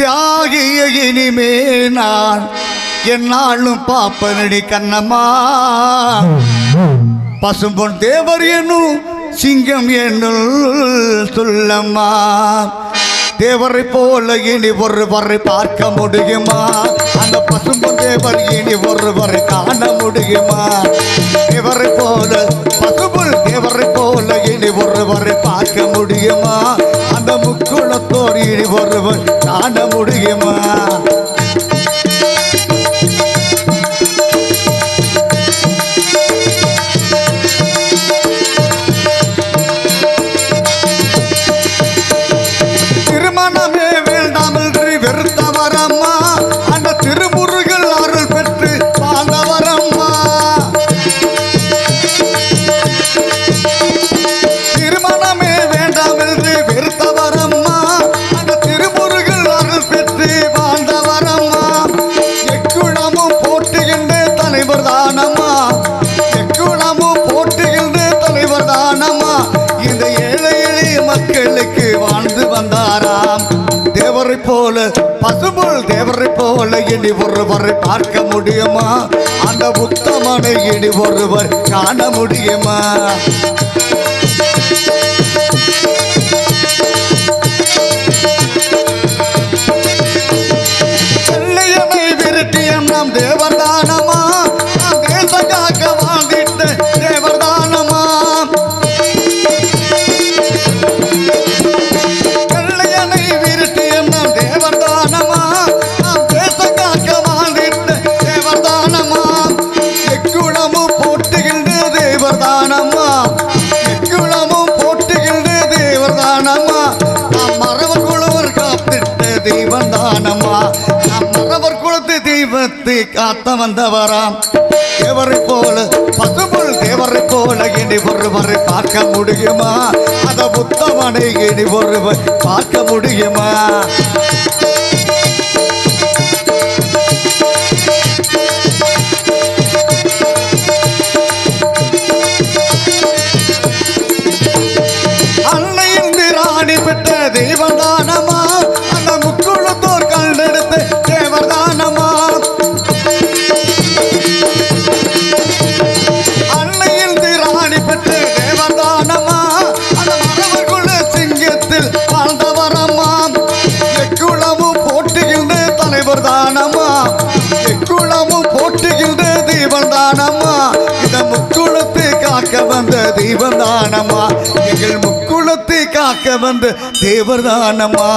தியாகிய இனிமே நான் என்னாலும் பாப்பனடி கண்ணம்மா. பசும்பொன் தேவர் என்னும் சிங்கம் என்னுள் சொல்லம்மா தேவரை போல இனி ஒருவரை பார்க்க முடியுமா? அந்த பசும்பொன் தேவர் இனி ஒருவரை காண முடியுமா? தேவரை போல பசும்பொன் தேவரை போல இனி ஒருவரை பார்க்க முடியுமா? ஒருவர் முடியுமா? போல பசுபோல் தேவரை போல இனி ஒருவரை பார்க்க முடியுமா? அந்த உத்தமனை இனி ஒருவர் காண முடியுமா? தெய்வத்தை காத்த வந்தவராம். தேவரை போல பசுபுல் தேவரை போல இனி ஒருவரை பார்க்க முடியுமா? அத புத்தமனை இனி ஒருவர் பார்க்க முடியுமா? தானம்மா? இந்த முக்குளத்தை காக்க வந்த தெய்வம் தானம்மா? எங்கள் முக்குளத்தை காக்க வந்த தேவர் தானம்மா?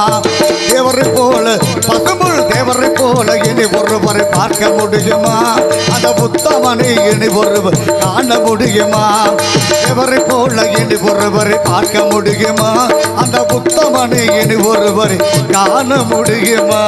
தேவரை போல பசுமுள் தேவரை போல இனி ஒருவரை பார்க்க முடியுமா? அந்த புத்தமனை இனி ஒருவர் காண முடியுமா? தேவரை போல இனி ஒருவரை பார்க்க முடியுமா? அந்த புத்தமனை இனி ஒருவரை காண முடியுமா?